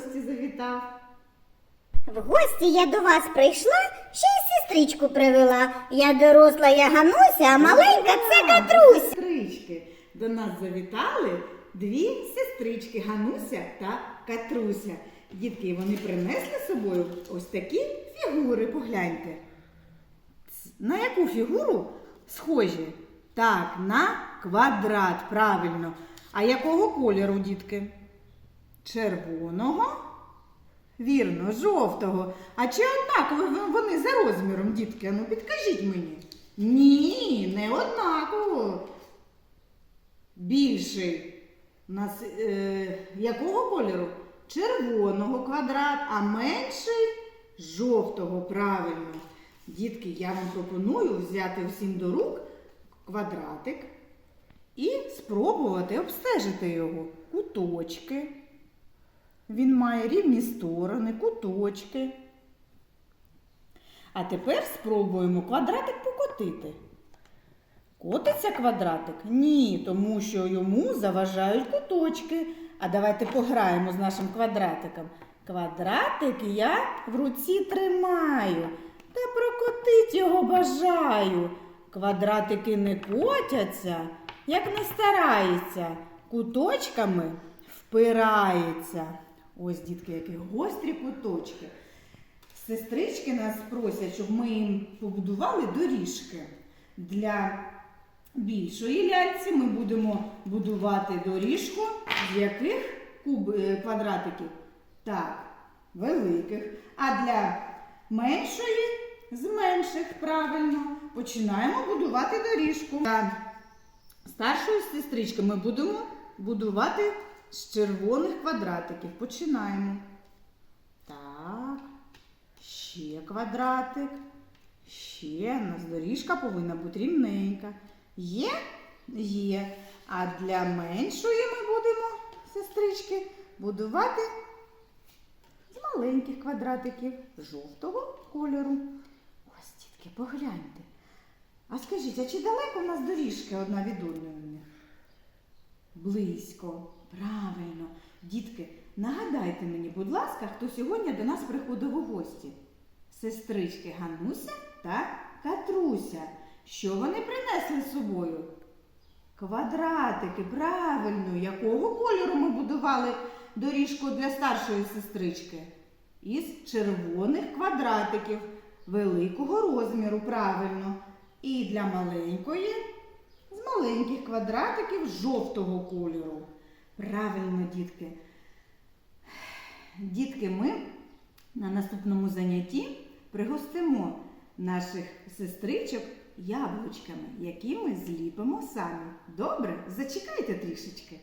завітав. В гості я до вас прийшла, ще й сестричку привела. Я доросла, я Гануся, а маленька це Катруся. Сестрички. До нас завітали дві сестрички Гануся та Катруся. Дітки, вони принесли з собою ось такі фігури, погляньте. На яку фігуру схожі? Так, на квадрат, правильно. А якого кольору, дітки? Червоного? Вірно, жовтого. А чи однакові вони за розміром, дітки? Ну підкажіть мені. Ні, не однаково. Більший. Нас е, якого кольору? Червоного квадрат, а менший жовтого, правильно. Дітки, я вам пропоную взяти всім до рук квадратик і спробувати обстежити його. Куточки. Він має рівні сторони, куточки. А тепер спробуємо квадратик покотити. Котиться квадратик? Ні, тому що йому заважають куточки. А давайте пограємо з нашим квадратиком. Квадратик я в руці тримаю та прокотить його бажаю. Квадратики не котяться, як не старається, куточками впирається. Ось, дітки, які гострі куточки. Сестрички нас просять, щоб ми їм побудували доріжки. Для більшої ляльці ми будемо будувати доріжку з яких куб, е, квадратиків? Так, великих. А для меншої з менших, правильно, починаємо будувати доріжку. Для старшої сестрички ми будемо будувати з червоних квадратиків. Починаємо. Так, ще квадратик. Ще у нас доріжка повинна бути рівненька. Є? Є. А для меншої ми будемо, сестрички, будувати з маленьких квадратиків жовтого кольору. Ось, дітки, погляньте. А скажіть, а чи далеко в нас доріжки одна від одної? Близько. Правильно. Дітки, нагадайте мені, будь ласка, хто сьогодні до нас приходив у гості? Сестрички Гануся та Катруся. Що вони принесли з собою? Квадратики, правильно. Якого кольору ми будували доріжку для старшої сестрички? Із червоних квадратиків великого розміру, правильно. І для маленької з маленьких квадратиків жовтого кольору. Правильно, дітки. Дітки, ми на наступному занятті пригостимо наших сестричок яблучками, які ми зліпимо самі. Добре? Зачекайте трішечки.